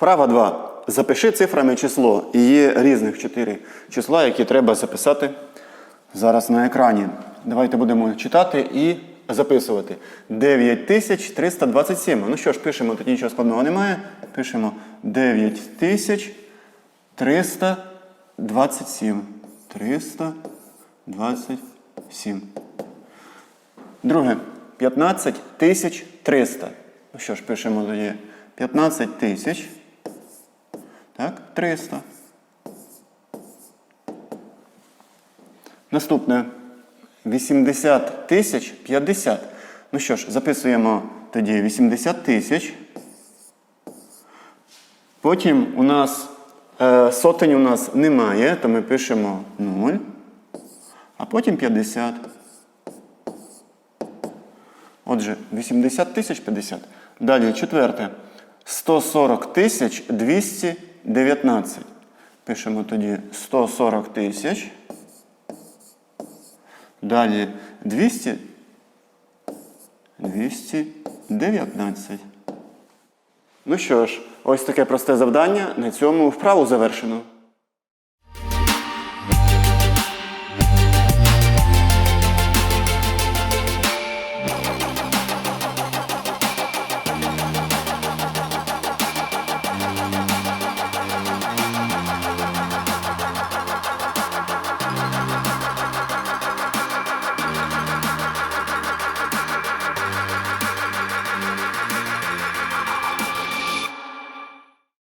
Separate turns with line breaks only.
Вправа 2. Запиши цифрами число. І є різних 4 числа, які треба записати зараз на екрані. Давайте будемо читати і записувати. 9327. Ну що ж, пишемо, тут нічого складного немає. Пишемо 9327. 327. Друге. 15300. Ну що ж, пишемо тоді 15 тисяч. Так, 300. Наступне 80 тисяч 50. Ну що ж, записуємо тоді 80 тисяч. Потім у нас е, сотень у нас немає, то ми пишемо 0. А потім 50. Отже, 80 тисяч 50. Далі четверте. 140 тисяч 219. Пишемо тоді 140 тисяч. Далі 200. 219. Ну що ж, ось таке просте завдання. На цьому вправу завершено.